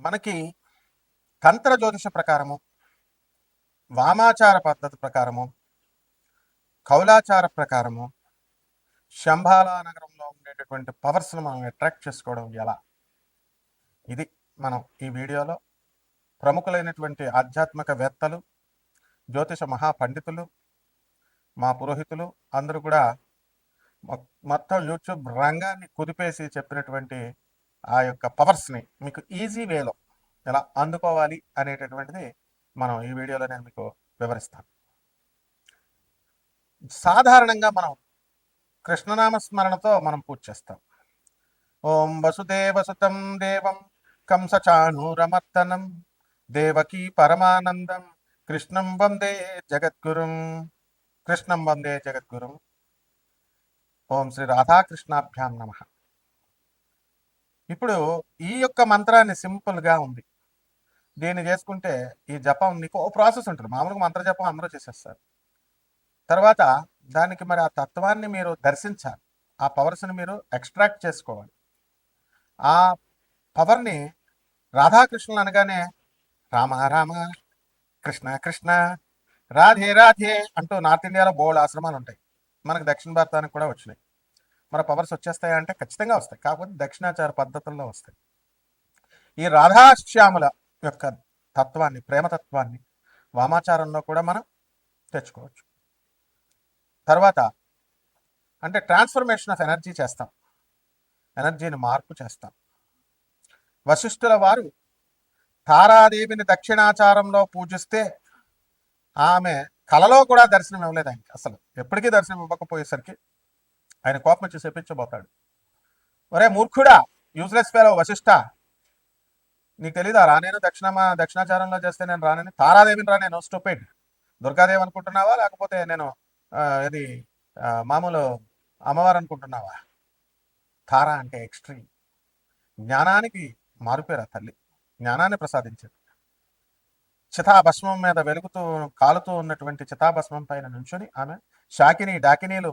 మనకి తంత్ర జ్యోతిష ప్రకారము వామాచార పద్ధతి ప్రకారము కౌలాచార ప్రకారము శంభాలా నగరంలో ఉండేటటువంటి పవర్స్ను మనం అట్రాక్ట్ చేసుకోవడం ఎలా? ఇది మనం ఈ వీడియోలో ప్రముఖులైనటువంటి ఆధ్యాత్మిక వేత్తలు జ్యోతిష మహాపండితులు మా పురోహితులు అందరూ కూడా మొత్తం యూట్యూబ్ రంగాన్ని కుదిపేసి చెప్పినటువంటి ఆ యొక్క పవర్స్ని మీకు ఈజీ వేలో ఎలా అందుకోవాలి అనేటటువంటిది మనం ఈ వీడియోలో నేను మీకు వివరిస్తాను. సాధారణంగా మనం కృష్ణనామ స్మరణతో మనం పూజ చేస్తాం. ఓం వసుదేవసుతం దేవం కంసచాణూరమర్తనం దేవకీ పరమానందం కృష్ణం వందే జగద్గురుం కృష్ణం వందే జగద్గురుం. ఓం శ్రీ రాధాకృష్ణాభ్యాం నమ. ఇప్పుడు ఈ యొక్క మంత్రాన్ని సింపుల్గా ఉంది. దీన్ని చేసుకుంటే ఈ జపం నీకు ఓ ప్రాసెస్ ఉంటుంది. మామూలుగా మంత్ర జపం అందరూ చేసేస్తారు. తర్వాత దానికి మరి ఆ తత్వాన్ని మీరు దర్శించాలి. ఆ పవర్స్ని మీరు ఎక్స్ట్రాక్ట్ చేసుకోవాలి. ఆ పవర్ని రాధాకృష్ణులు అనగానే రామ రామ కృష్ణ కృష్ణ రాధే రాధే అంటూ నార్త్ ఇండియాలో బోల్డ్ ఆశ్రమాలు ఉంటాయి. మనకు దక్షిణ భారతానికి కూడా వచ్చినాయి. మన పవర్స్ వచ్చేస్తాయా అంటే ఖచ్చితంగా వస్తాయి. కాకపోతే దక్షిణాచార పద్ధతుల్లో వస్తాయి. ఈ రాధాశ్యాముల యొక్క తత్వాన్ని ప్రేమతత్వాన్ని వామాచారంలో కూడా మనం తెచ్చుకోవచ్చు. తర్వాత అంటే ట్రాన్స్ఫర్మేషన్ ఆఫ్ ఎనర్జీ చేస్తాం. ఎనర్జీని మార్పు చేస్తాం. వశిష్ఠుల వారు తారాదేవిని దక్షిణాచారంలో పూజిస్తే ఆమె కలలో కూడా దర్శనం ఇవ్వలేదు ఆయనకి. అసలు ఎప్పటికీ దర్శనం ఇవ్వకపోయేసరికి ఆయన కోపం వచ్చి చెప్పించబోతాడు. ఒరే మూర్ఖుడా యూజ్లెస్ ఫెలో వశిష్ఠ నీకు తెలీదా? రానేను దక్షిణమా దక్షిణాచారంలో చేస్తే నేను రానని. తారాదేవిని రానేను స్టూపిడ్ దుర్గాదేవి అనుకుంటున్నావా? లేకపోతే నేను ఇది మామూలు అమ్మవారు అనుకుంటున్నావా? తార అంటే ఎక్స్ట్రీమ్ జ్ఞానానికి మారుపేరా తల్లి. జ్ఞానాన్ని ప్రసాదించింది. చితాభస్మం మీద వెలుగుతూ కాలుతూ ఉన్నటువంటి చితాభస్మం పైన నుంచుని ఆమె షాకిని డాకినీలు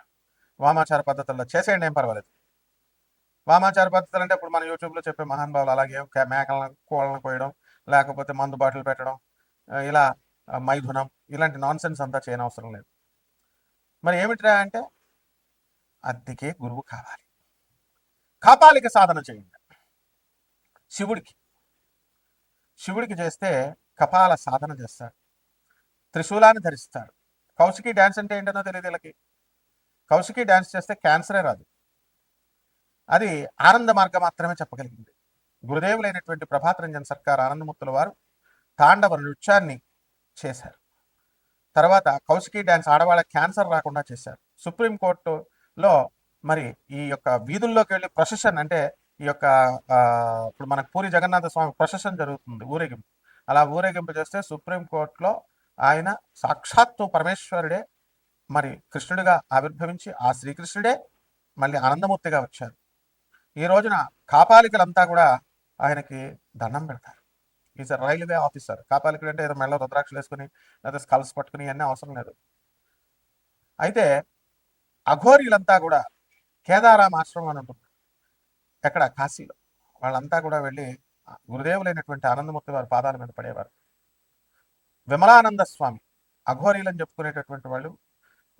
వామాచార పద్ధతుల్లో చేసేయండి ఏం పర్వాలేదు. వామాచార పద్ధతులు అంటే ఇప్పుడు మన యూట్యూబ్లో చెప్పే మహానుభావులు అలాగే మేకలను కోళ్ళను కోయడం లేకపోతే మందు బాటిల్ పెట్టడం ఇలా మైథునం ఇలాంటి నాన్ సెన్స్ అంతా చేయనవసరం లేదు. మరి ఏమిట్రా అంటే అద్దెకే గురువు కావాలి. కాపాలిక సాధన చేయండి. శివుడికి. శివుడికి చేస్తే కపాల సాధన చేస్తాడు. త్రిశూలాన్ని ధరిస్తాడు. కౌశికి డ్యాన్స్ అంటే ఏంటనో తెలియదు వీళ్ళకి. కౌశికి డ్యాన్స్ చేస్తే క్యాన్సరే రాదు. అది ఆనంద మార్గం మాత్రమే చెప్పగలిగింది. గురుదేవులైనటువంటి ప్రభాత్ రంజన్ సర్కార్ ఆనందమూర్తుల వారు తాండవ నృత్యాన్ని చేశారు. తర్వాత కౌశికి డ్యాన్స్ ఆడవాళ్ళ క్యాన్సర్ రాకుండా చేశారు. సుప్రీంకోర్టులో మరి ఈ యొక్క వీధుల్లోకి వెళ్ళి ప్రొసెషన్ అంటే ఈ యొక్క ఇప్పుడు మనకు పూరి జగన్నాథ స్వామి ప్రొసెషన్ జరుగుతుంది ఊరేగింపు. అలా ఊరేగింపు చేస్తే సుప్రీంకోర్టులో ఆయన సాక్షాత్తు పరమేశ్వరుడే మరి కృష్ణుడిగా ఆవిర్భవించి ఆ శ్రీకృష్ణుడే మళ్ళీ ఆనందమూర్తిగా వచ్చారు. ఈ రోజున కాపాలికలంతా కూడా ఆయనకి దండం పెడతారు. ఈజ్ రైల్వే ఆఫీసర్ కాపాలికుడు అంటే ఏదో మెల్ల రుద్రాక్షలు వేసుకుని లేదా స్కల్స్ పట్టుకుని అన్నీ అవసరం లేదు. అయితే అఘోరీలంతా కూడా కేదారాం ఆశ్రమం అని ఉంటుంది ఎక్కడ? కాశీలో. వాళ్ళంతా కూడా వెళ్ళి గురుదేవులైనటువంటి ఆనందమూర్తి వారి పాదాల మీద పడేవారు. విమలానంద స్వామి అఘోరీలని చెప్పుకునేటటువంటి వాళ్ళు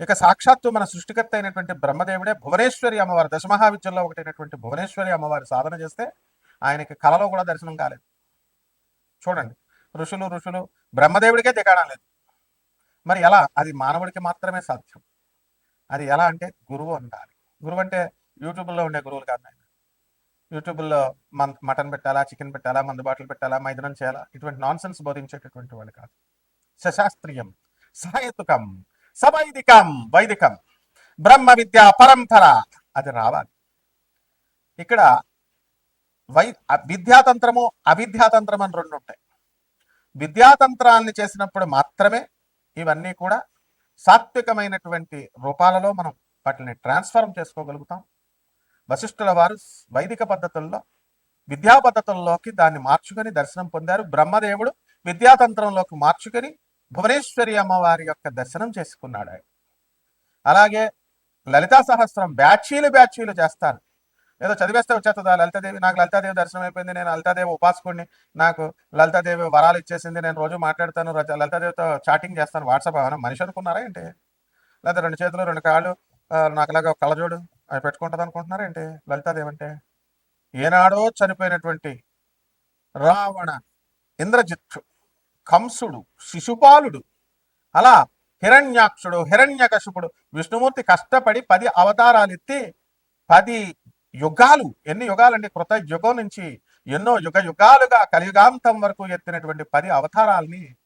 ఇక సాక్షాత్తు మన సృష్టికర్త అయినటువంటి బ్రహ్మదేవుడే భువనేశ్వరి అమ్మవారి దశమహావిద్యంలో ఒకటైనటువంటి భువనేశ్వరి అమ్మవారి సాధన చేస్తే ఆయనకి కలలో కూడా దర్శనం కాలేదు. చూడండి ఋషులు ఋషులు బ్రహ్మదేవుడికే దిగాడం లేదు. మరి ఎలా? అది మానవుడికి మాత్రమే సాధ్యం. అది ఎలా అంటే గురువు ఉండాలి. గురువు అంటే యూట్యూబ్లో ఉండే గురువులు కాదు ఆయన యూట్యూబ్లో మన్ మటన్ పెట్టాలా చికెన్ పెట్టాలా మందు బాటిల్ పెట్టాలా మైదనం చేయాలా? ఇటువంటి నాన్ సెన్స్ బోధించేటటువంటి వాళ్ళు కాదు. సశాస్త్రీయం సహేతుకం సవైదికం వైదికం. బ్రహ్మ విద్య పరంపర అది రావాలి. ఇక్కడ వై విద్యాతంత్రము అవిద్యాతంత్రం అని రెండు ఉంటాయి. విద్యాతంత్రాన్ని చేసినప్పుడు మాత్రమే ఇవన్నీ కూడా సాత్వికమైనటువంటి రూపాలలో మనం వాటిని ట్రాన్స్ఫార్మ్ చేసుకోగలుగుతాం. వశిష్ఠుల వారు వైదిక పద్ధతుల్లో విద్యా పద్ధతుల్లోకి దాన్ని మార్చుకొని దర్శనం పొందారు. బ్రహ్మదేవుడు విద్యాతంత్రంలోకి మార్చుకొని భువనేశ్వరి అమ్మవారి యొక్క దర్శనం చేసుకున్నాడు ఆయన. అలాగే లలితా సహస్రం బ్యాచీలు బ్యాచీలు చేస్తారు. ఏదో చదివేస్తే వచ్చేస్తుందా లలితాదేవి నాకు లలితాదేవి దర్శనం అయిపోయింది నేను లలితాదేవి ఉపాసకుడిని నాకు లలితాదేవి వరాలు ఇచ్చేసింది నేను రోజు మాట్లాడతాను లలితాదేవితో చాటింగ్ చేస్తాను వాట్సాప్ ఏమైనా మనిషి అనుకున్నారా ఏంటి? లేదా రెండు చేతులు రెండు కాళ్ళు నాకు ఇలాగ ఒక కళ్ళజోడు అవి పెట్టుకుంటుంది అనుకుంటున్నారా ఏంటి? లలితాదేవి అంటే ఏనాడో చనిపోయినటువంటి రావణ ఇంద్రజిత్తు. కంసుడు శిశుపాలుడు. అలా హిరణ్యాక్షుడు హిరణ్యకశిపుడు విష్ణుమూర్తి కష్టపడి పది అవతారాలు ఎత్తి పది యుగాలు ఎన్ని యుగాలండి? కృత యుగం నుంచి ఎన్నో యుగ యుగాలుగా కలియుగాంతం వరకు ఎత్తినటువంటి పది అవతారాల్ని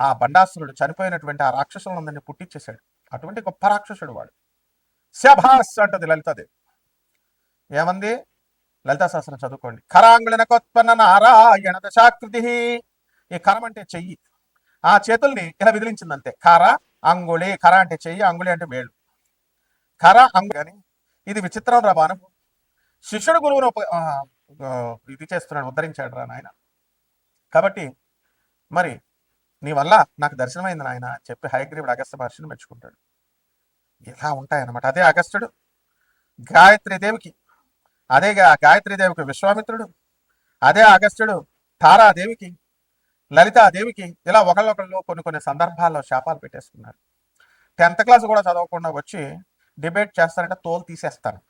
ఆ బండాసురుడు చనిపోయినటువంటి ఆ రాక్షసులందరినీ పుట్టించేశాడు అటువంటి గొప్ప రాక్షసుడు వాడు. శభాస్ అంటది లలితాదేవి. ఏమంది? లలితా శాస్త్రం చదువుకోండి కరాంగుళనకోత్పన్న నారాయణ దశాకృతి ఈ కరం అంటే చెయ్యి. ఆ చేతుల్ని ఇలా విదిలించింది అంతే కర అంగుళి కర అంటే చెయ్యి అంగుళి అంటే వేళ్ళు కర అంగు అని ఇది విచిత్రం రా బాణం శిష్యుడు గురువును ఇది చేస్తున్నాడు ఉద్ధరించాడు రా నాయన. కాబట్టి మరి నీ వల్ల నాకు దర్శనమైంది నాయన అని చెప్పి హయగ్రీవుడు అగస్త మహర్షిని మెచ్చుకుంటాడు. ఇలా ఉంటాయన్నమాట. అదే అగస్త్యుడు గాయత్రి దేవికి అదే గా- గాయత్రి దేవికి విశ్వామిత్రుడు అదే అగస్త్యుడు తారాదేవికి లలితాదేవికి ఇలా ఒకళ్ళొకళ్ళు కొన్ని కొన్ని సందర్భాల్లో శాపాలు పెట్టేసుకున్నారు. టెన్త్ క్లాస్ కూడా చదవకుండా వచ్చి డిబేట్ చేస్తారంటే తోలు తీసేస్తారు.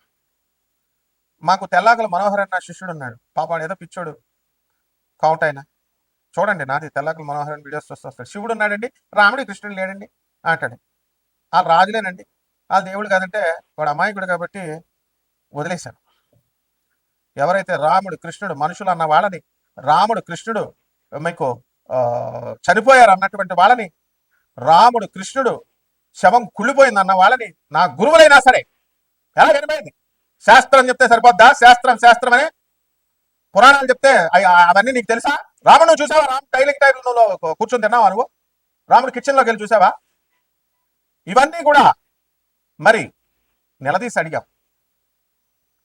మాకు తెల్లాకల మనోహర్ అన్న శిష్యుడు ఉన్నాడు. పాపాడు ఏదో పిచ్చోడు. కౌంట్ అయినా. చూడండి నాది తెల్లాకల మనోహర్ అని వీడియోస్ వస్తారు శివుడు ఉన్నాడండి. రాముడి కృష్ణుడు లేడండి అంటాడు. ఆ రాజులేనండి. ఆ దేవుడు కాదంటే వాడు అమాయకుడు కాబట్టి వదిలేశాను ఎవరైతే రాముడు కృష్ణుడు మనుషులు అన్న వాళ్ళని రాముడు కృష్ణుడు మీకు చనిపోయారు అన్నటువంటి వాళ్ళని రాముడు కృష్ణుడు శవం కుళ్ళిపోయింది అన్న వాళ్ళని నా గురువులైనా సరే ఎలా వినమైంది శాస్త్రం చెప్తే సరిపోద్దా? శాస్త్రం శాస్త్రం అని పురాణాలు చెప్తే అవన్నీ నీకు తెలుసా? రాముడు నువ్వు చూసావా? రామ్ టైలింగ్ టైంలో కూర్చొని తిన్నావా నువ్వు? రాముడు కిచెన్లోకి వెళ్ళి చూసావా? ఇవన్నీ కూడా మరి నిలదీసి అడిగాం.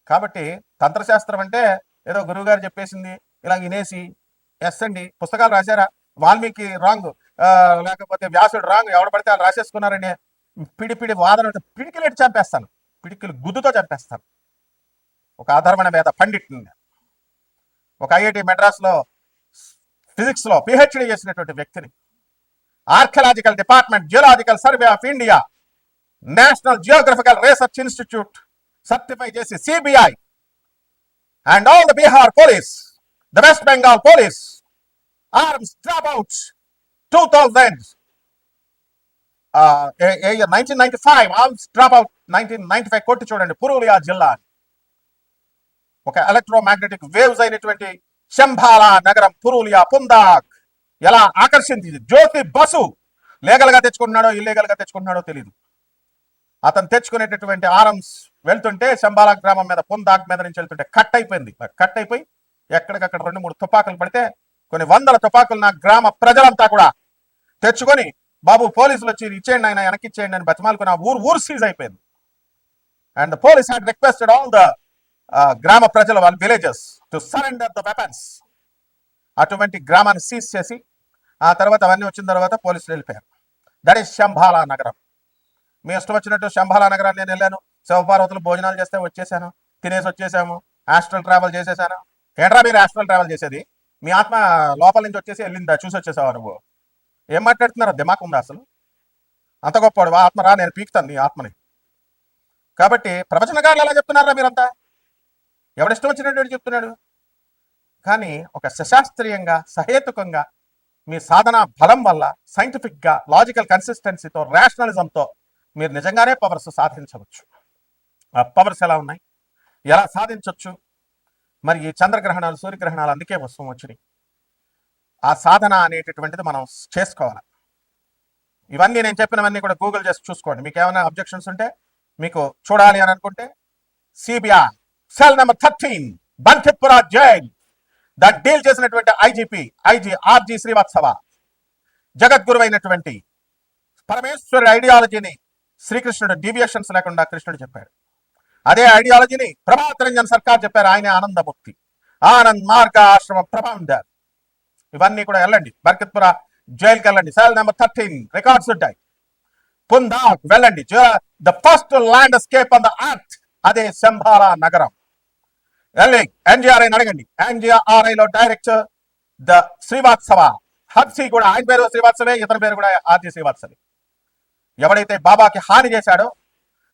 కాబట్టి తంత్రశాస్త్రం అంటే ఏదో గురువుగారు చెప్పేసింది ఇలా వినేసి ఎస్ అండి పుస్తకాలు రాశారా? వాల్మీకి రాంగ్ లేకపోతే వ్యాసుడు రాంగ్ ఎవడ పడితే వాళ్ళు రాసేసుకున్నారని పిడిపిడి వాదన ఉంటే పిడికిలేటి చంపేస్తాను. పిడికిలు గుద్దుతో చంపేస్తాను. ఒక ఆధారమైన మీద పండిట్ని ఒక ఐఐటి మెడ్రాస్లో ఫిజిక్స్లో పిహెచ్డి చేసినటువంటి వ్యక్తిని. Archaeological department geological survey of India national geographical research institute certify చేసి CBI and all the Bihar police the West Bengal police arms drop out two thousand nineteen ninety five arms drop out nineteen ninety five కొట్టి చూడండి. పురూలియా జిల్లా. ఒక electromagnetic waves అయినటువంటి శంభాలా నగరం పురూలియా పుందాక్. ఎలా ఆకర్షించింది జ్యోతి bus. లీగల్గా తెచ్చుకున్నాడో ఇల్లీగల్గా తెచ్చుకుంటున్నాడో తెలియదు అతను తెచ్చుకునేటటువంటి ఆర్మ్స్ వెళ్తుంటే శంబాల గ్రామం మీద పుందాక్ మీద నుంచి వెళ్తుంటే కట్ అయిపోయింది. కట్ అయిపోయి ఎక్కడికక్కడ రెండు మూడు తుపాకులు పడితే కొన్ని వందల తుపాకులు నా గ్రామ ప్రజలంతా కూడా తెచ్చుకొని బాబు పోలీసులు వచ్చి ఇచ్చేయండి ఆయన వెనక్కి ఇచ్చేయండి అని బతిమాలకు నా ఊరు ఊరు సీజ్ అయిపోయింది. And the police had requested all the గ్రామ ప్రజల వాళ్ళ villages to surrender the weapons అటువంటి గ్రామాన్ని సీజ్ చేసి ఆ తర్వాత అవన్నీ వచ్చిన తర్వాత పోలీసులు వెళ్ళిపోయారు. దట్ ఈస్ శంభాలా నగరం. మీ ఇష్టం వచ్చినట్టు శంభాలా నగరాన్ని నేను వెళ్ళాను. శివపార్వతులు భోజనాలు చేస్తే వచ్చేసాను. తినేసి వచ్చేసాము. ఆస్ట్రల్ ట్రావెల్ చేసేసాను. ఏంట్రా మీరు ఆస్ట్రల్ ట్రావెల్ చేసేది? మీ ఆత్మ లోపల నుంచి వచ్చేసి వెళ్ళిందా? చూసి వచ్చేసావా నువ్వు? ఏం మాట్లాడుతున్నారా దిమాక్ ఉందా అసలు? అంత గొప్పవాడు ఆత్మ రా నేను పీకుతాను నీ ఆత్మని. కాబట్టి ప్రవచనకారులు ఎలా చెప్తున్నారా మీరంతా? ఎవడిష్టం వచ్చినటువంటి చెప్తున్నాడు? కానీ ఒక సశాస్త్రీయంగా సహేతుకంగా మీ సాధన బలం వల్ల సైంటిఫిక్గా లాజికల్ కన్సిస్టెన్సీతో రేషనలిజంతో మీరు నిజంగానే పవర్స్ సాధించవచ్చు. ఆ పవర్స్ ఎలా ఉన్నాయి? ఎలా సాధించవచ్చు మరి ఈ చంద్రగ్రహణాలు సూర్యగ్రహణాలు అందుకే వస్తూ వచ్చినాయి. ఆ సాధన అనేటటువంటిది మనం చేసుకోవాలి. ఇవన్నీ నేను చెప్పినవన్నీ కూడా గూగుల్ చేసి చూసుకోండి. మీకు ఏమైనా అబ్జెక్షన్స్ ఉంటే మీకు చూడాలి అని అనుకుంటే సిబిఐ సెల్ నెంబర్ థర్టీన్ బంకిత్పుర జైల్ దట్ డీల్ చేసినటువంటి ఐజీపీ ఐజీ ఆర్జీ శ్రీవాత్సవ జగద్గురు అయినటువంటి పరమేశ్వరుడి ఐడియాలజీని శ్రీకృష్ణుడు డీవియేషన్స్ లేకుండా కృష్ణుడు చెప్పాడు. అదే ఐడియాలజీని ప్రభాత్ రంజన్ సర్కార్ చెప్పారు ఆయన ఆనందమూర్తి. ఆనంద్ మార్గ ఆశ్రమ ప్రభాండర్ ఇవన్నీ కూడా వెళ్ళండి. బర్కత్పుర జైలుకి వెళ్ళండి. సెల్ నెంబర్ థర్టీన్ రికార్డ్స్ ఉంటాయి. పుందా వెళ్ళండి. The first landscape on the earth అదే శంభాల నగరం. వెళ్ళి ఎన్జిఆర్ఐ అడగండి. ఎన్జిఆర్ఐలో డైరెక్టర్ ద శ్రీవాత్సవ హబ్సి కూడా ఆయన పేరు శ్రీవాత్సవే ఇతని పేరు కూడా ఆర్జీ శ్రీవాత్సవే ఎవడైతే బాబాకి హాని చేశాడో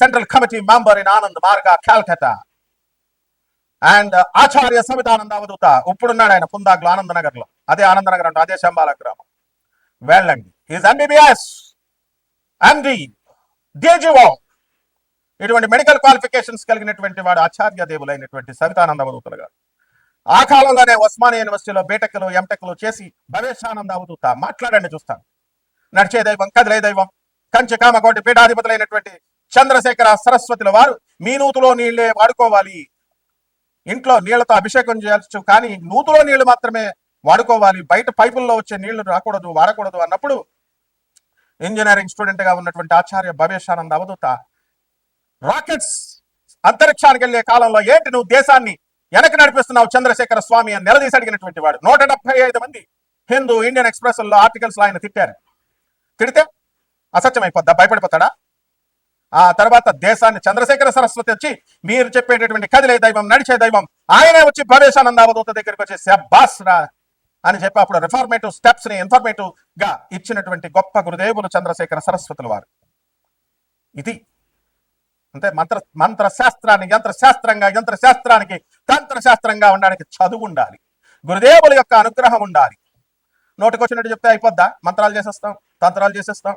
central committee member in Anand Marga Calcutta and ఆచార్య సమితానంద అవధూత ఇప్పుడున్నాడు ఆయన పుందాగ్లో ఆనందనగర్లో అదే ఆనందనగర్ అంటే అదే శంబాల గ్రామం. వెళ్ళండి. ఈజ్ ఎంబీబీఎస్ ఎండి డిజిఓ ఇటువంటి మెడికల్ క్వాలిఫికేషన్స్ కలిగినటువంటి వాడు ఆచార్య దేవులైనటువంటి సవితానంద అవధూతలు గారు. ఆ కాలంలోనే ఉస్మానియా యూనివర్సిటీలో బీటెక్లు ఎంటెక్లు చేసి భవేశానంద అవధూత మాట్లాడండి చూస్తాను. నడిచే దైవం కదిలే దైవం కంచి కామకోటి పీఠాధిపతులైనటువంటి చంద్రశేఖర సరస్వతుల వారు మీ నూతులో నీళ్ళే వాడుకోవాలి. ఇంట్లో నీళ్ళతో అభిషేకం చేయవచ్చు కానీ నూతులో నీళ్ళు మాత్రమే వాడుకోవాలి. బయట పైపుల్లో వచ్చే నీళ్ళు రాకూడదు వాడకూడదు అన్నప్పుడు ఇంజనీరింగ్ స్టూడెంట్గా ఉన్నటువంటి ఆచార్య భవేశానంద అవధూత రాకెట్స్ అంతరిక్షానికి వెళ్ళే కాలంలో ఏంటి నువ్వు దేశాన్ని వెనక్కి నడిపిస్తున్నావు చంద్రశేఖర స్వామి అని నిలదీసి అడిగినటువంటి వాడు. నూట డెబ్బై ఐదు మంది హిందూ ఇండియన్ ఎక్స్ప్రెస్లో ఆర్టికల్స్లో ఆయన తిట్టారు. తిడితే అసత్యం అయిపోద్దా? భయపడిపోతాడా? ఆ తర్వాత దేశాన్ని చంద్రశేఖర సరస్వతి వచ్చి మీరు చెప్పేటటువంటి కదిలే దైవం నడిచే దైవం ఆయనే వచ్చి ప్రవేశానంద అవధూత దగ్గరికి వచ్చి శబ్బాస్ రా అని చెప్పి అప్పుడు రిఫార్మేటివ్ స్టెప్స్ని ఇన్ఫర్మేటివ్గా ఇచ్చినటువంటి గొప్ప గురుదేవులు చంద్రశేఖర సరస్వతుల వారు. ఇది అంటే మంత్ర మంత్ర శాస్త్రాన్ని యంత్ర శాస్త్రంగా యంత్ర శాస్త్రానికి తంత్ర శాస్త్రంగా ఉండడానికి చదువు ఉండాలి. గురుదేవుల యొక్క అనుగ్రహం ఉండాలి. నోటికొచ్చినట్టు చెప్తే అయిపోద్దా? మంత్రాలు చేసేస్తాం తంత్రాలు చేసేస్తాం.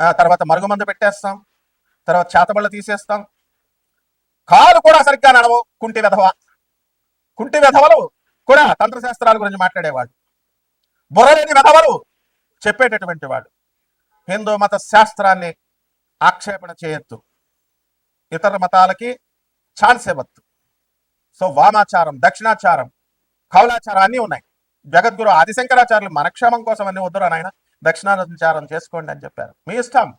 ఆ తర్వాత మరుగుమందు పెట్టేస్తాం. తర్వాత చేతబళ్ళు తీసేస్తాం. కాలు కూడా సరిగ్గా నడవు కుంటి వెధవ. కుంటి వెధవలు కూడా తంత్రశాస్త్రాల గురించి మాట్లాడేవాడు బుర్రలేని వెధవలు చెప్పేటటువంటి వాడు హిందూ మత శాస్త్రాన్ని ఆక్షేపణ చేయొద్దు. ఇతర మతాలకి ఛాన్స్ ఇవ్వద్దు. సో వామాచారం దక్షిణాచారం కౌలాచారం అన్నీ ఉన్నాయి. జగద్గురు ఆదిశంకరాచార్యులు మనక్షేమం కోసం అన్ని వద్దురా నాయన దక్షిణాచారం చేసుకోండి అని చెప్పారు. మీ ఇష్టం.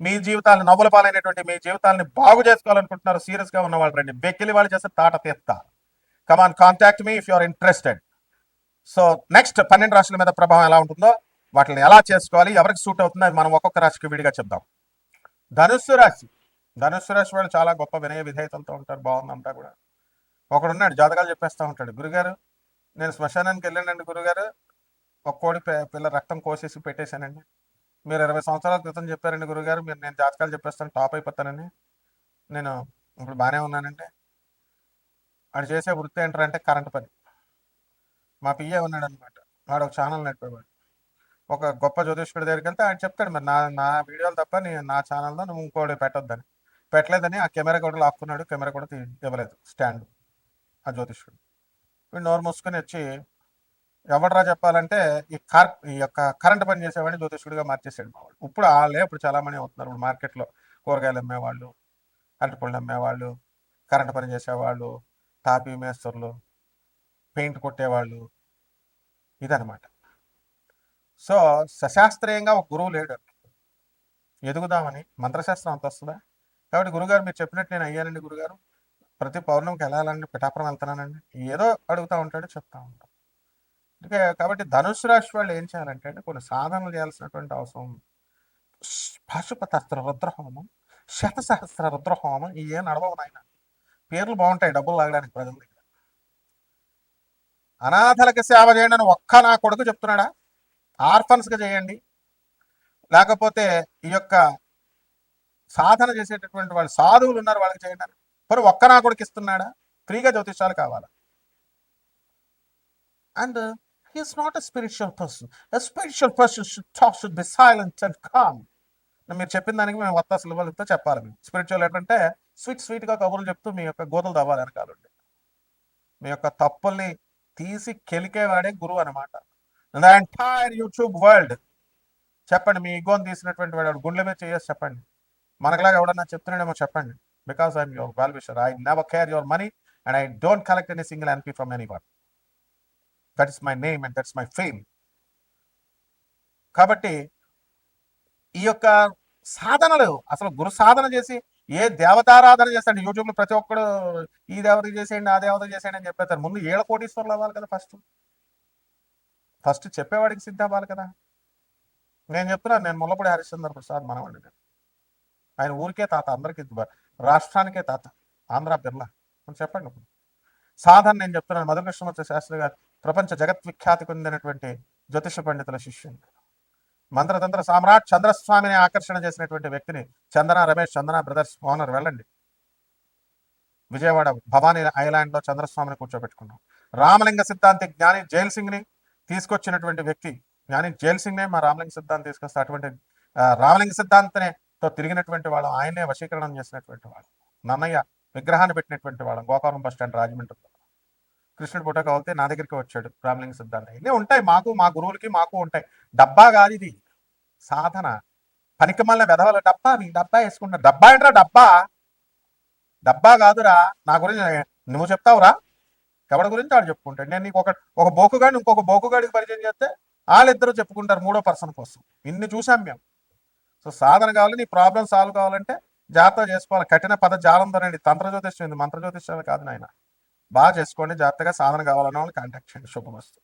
మీ జీవితాలను నవ్వుల పాలైనటువంటి మీ జీవితాలని బాగు చేసుకోవాలనుకుంటున్నారు సీరియస్గా ఉన్న వాళ్ళు రండి. బెక్కిలి వాళ్ళు చేస్తే తాట తీస్తా. Come on contact me if you are interested so next పన్నెండు రాశుల మీద ప్రభావం ఎలా ఉంటుందో వాటిని ఎలా చేసుకోవాలి ఎవరికి సూట్ అవుతుందో అది మనం ఒక్కొక్క రాశికి విడిగా చెప్దాం. ధనుస్సు రాశి. ధనుస్సు రాశి వాళ్ళు చాలా గొప్ప వినయ విధేయతలతో ఉంటారు బాగుందంతా కూడా. ఒకడున్నాడు జాతకాలు చెప్పేస్తూ ఉంటాడు. గురుగారు నేను శ్మశానానికి వెళ్ళానండి గురుగారు. ఒక కోడి పిల్ల రక్తం కోసేసి పెట్టేశానండి. మీరు ఇరవై సంవత్సరాల క్రితం చెప్పారండి గురుగారు మీరు నేను జాతకాలు చెప్పేస్తాను టాప్ అయిపోతానని. నేను ఇప్పుడు బాగానే ఉన్నానండి. వాడు చేసే వృత్తి ఏంటంటే కరెంట్ పని. మా పియ్య ఉన్నాడు అనమాట వాడు ఒక ఛానల్ నడిపేవాడు ఒక గొప్ప జ్యోతిష్కుడి దగ్గరికి వెళ్తే ఆయన చెప్తాడు మరి నా నా వీడియోలు తప్ప నీ నా ఛానల్లో నువ్వు ఇంకోటి పెట్టొద్దని. పెట్టలేదని ఆ కెమెరా కూడా లాక్కున్నాడు కెమెరా కూడా ఇవ్వలేదు స్టాండ్. ఆ జ్యోతిష్కుడు. వీడు నోరు మూసుకొని వచ్చి ఎవడరా చెప్పాలంటే ఈ కార్ ఈ యొక్క కరెంట్ పని చేసేవాడిని జ్యోతిష్కుడిగా మార్చేసాడు మా ఇప్పుడు వాళ్ళే ఇప్పుడు చాలామంది అవుతున్నారు. ఇప్పుడు మార్కెట్లో కూరగాయలు అమ్మేవాళ్ళు అరటిపళ్ళు అమ్మేవాళ్ళు కరెంట్ పని చేసేవాళ్ళు తాపీ మేస్తర్లు పెయింట్ కొట్టేవాళ్ళు. ఇదనమాట సో సశాస్త్రీయంగా ఒక గురువు లేడు ఎదుగుదామని మంత్రశాస్త్రం అంత వస్తుందా? కాబట్టి గురుగారు మీరు చెప్పినట్టు నేను అయ్యానండి గురుగారు. ప్రతి పౌర్ణమికి వెళ్ళాలండి పిఠాపురం వెళ్తున్నానండి ఏదో అడుగుతూ ఉంటాడు చెప్తా ఉంటాం కాబట్టి ధనుసు రాశి వాళ్ళు ఏం చేయాలంటే అంటే కొన్ని సాధనలు చేయాల్సినటువంటి అవసరం. ఉంది పాశుపతస్త్ర రుద్రహోమం శతసహస్ర రుద్రహోమం ఈ ఏం నడవవు నాయన పేర్లు బాగుంటాయి డబ్బులు లాగడానికి ప్రజల దగ్గర. అనాథలకు సేవ చేయండి అని ఒక్క నా కొడుకు చెప్తున్నాడా? ఆర్ఫన్స్గా చేయండి. లేకపోతే ఈ యొక్క సాధన చేసేటటువంటి వాళ్ళు సాధువులు ఉన్నారు వాళ్ళకి చేయండి అని. మరి ఒక్క నా కొడుకు ఇస్తున్నాడా? ఫ్రీగా జ్యోతిషాలు కావాలా? And he is not a spiritual person. A spiritual person should talk, should be silent and calm మీరు చెప్పిన దానికి మేము వత్త సులభలతో చెప్పాలి. మేము స్పిరిచువల్ ఏంటంటే స్వీట్ స్వీట్గా కబుర్లు చెప్తూ మీ యొక్క గోతులు తవ్వాలి వెనకాలండి మీ యొక్క తప్పుల్ని తీసి కెలికేవాడే గురువు అనమాట ద ఎంటైర్ యూట్యూబ్ వరల్డ్ చెప్పండి మీ ఈగోని తీసినటువంటి వాడు గుండెల మీద చేసి చెప్పండి. మనకులాగా ఎవడన్నా చెప్తున్నాడేమో చెప్పండి. Because I'm your well wisher I never care your money and I don't collect any single NP from any one that is my name and that's my fame కాబట్టి ఈ యొక్క సాధనలు అసలు గురు సాధన చేసి ఏ దేవతారాధన చేస్తాడు? యూట్యూబ్లో ప్రతి ఒక్కడు ఈ దేవత చేసేయండి ఆ దేవత చేసేయండి అని చెప్పేస్తారు. ముందు ఏళ్ళ కోటీశ్వర్లు అవ్వాలి కదా ఫస్ట్ ఫస్ట్ చెప్పేవాడికి సిద్ధ అవ్వాలి కదా. నేను చెప్తున్నాను నేను ముల్లపూడి హరిశ్చంద్ర ప్రసాద్ మనవండి నేను. ఆయన ఊరికే తాత అందరికీ రాష్ట్రానికే తాత. ఆంధ్ర బిర్లా. చెప్పండి ఇప్పుడు. సాధన నేను చెప్తున్నాను. మధుకృష్ణ శాస్త్రి గారు ప్రపంచ జగత్ విఖ్యాతి పొందినటువంటి జ్యోతిష పండితుల శిష్యుని మంత్రతంత్ర సామ్రాట్ చంద్రస్వామిని ఆకర్షణ చేసినటువంటి వ్యక్తిని చందన రమేష్ చందన బ్రదర్స్ ఓనర్ వెళ్ళండి. విజయవాడ భవానీ ఐలాండ్లో చంద్రస్వామిని కూర్చోబెట్టుకున్నాం. రామలింగ సిద్ధాంతి జ్ఞాని జైల్ సింగ్ని తీసుకొచ్చినటువంటి వ్యక్తి జ్ఞాని జైల్ సింగ్ నే మా రామలింగ సిద్ధాంతి తీసుకొస్తే అటువంటి రామలింగ సిద్ధాంతనే తో తిరిగినటువంటి వాళ్ళు ఆయనే వశీకరణం చేసినటువంటి వాళ్ళు. నన్నయ్య విగ్రహాన్ని పెట్టినటువంటి వాళ్ళం గోకారం బస్ స్టాండ్ రాజమండ్రిలో. కృష్ణుడు పుట్టక అవుతే నా దగ్గరికి వచ్చాడు రామలింగ సిద్ధాంతం ఇన్ని ఉంటాయి మాకు మా గురువులకి మాకు ఉంటాయి. డబ్బా కాదు ఇది. సాధన. పనికి మళ్ళీ వెధవల డబ్బా నీ డబ్బా వేసుకుంటున్నా. డబ్బా ఏంట్రా డబ్బా? డబ్బా కాదురా. నా గురించి నువ్వు చెప్తావురా? ఎవరి గురించి వాడు చెప్పుకుంటాడు? నేను నీకు ఒక ఒక బోకుగాడిని ఇంకొక బోకుగాడికి పరిచయం చేస్తే వాళ్ళిద్దరూ చెప్పుకుంటారు మూడో పర్సన్ కోసం. ఇన్ని చూసాం మేము. సో సాధన కావాలి నీ ప్రాబ్లం సాల్వ్ కావాలంటే జాగ్రత్త చేసుకోవాలి. కఠిన పద జాలంతో తంత్ర తంత్రజ్యోతిష్యం మంత్ర జ్యోతిష్యాలు కాదు నాయన. బాగా చేసుకోండి. జాగ్రత్తగా సాధన కావాలన్న వాళ్ళు కాంటాక్ట్ చేయండి. శుభమస్తు.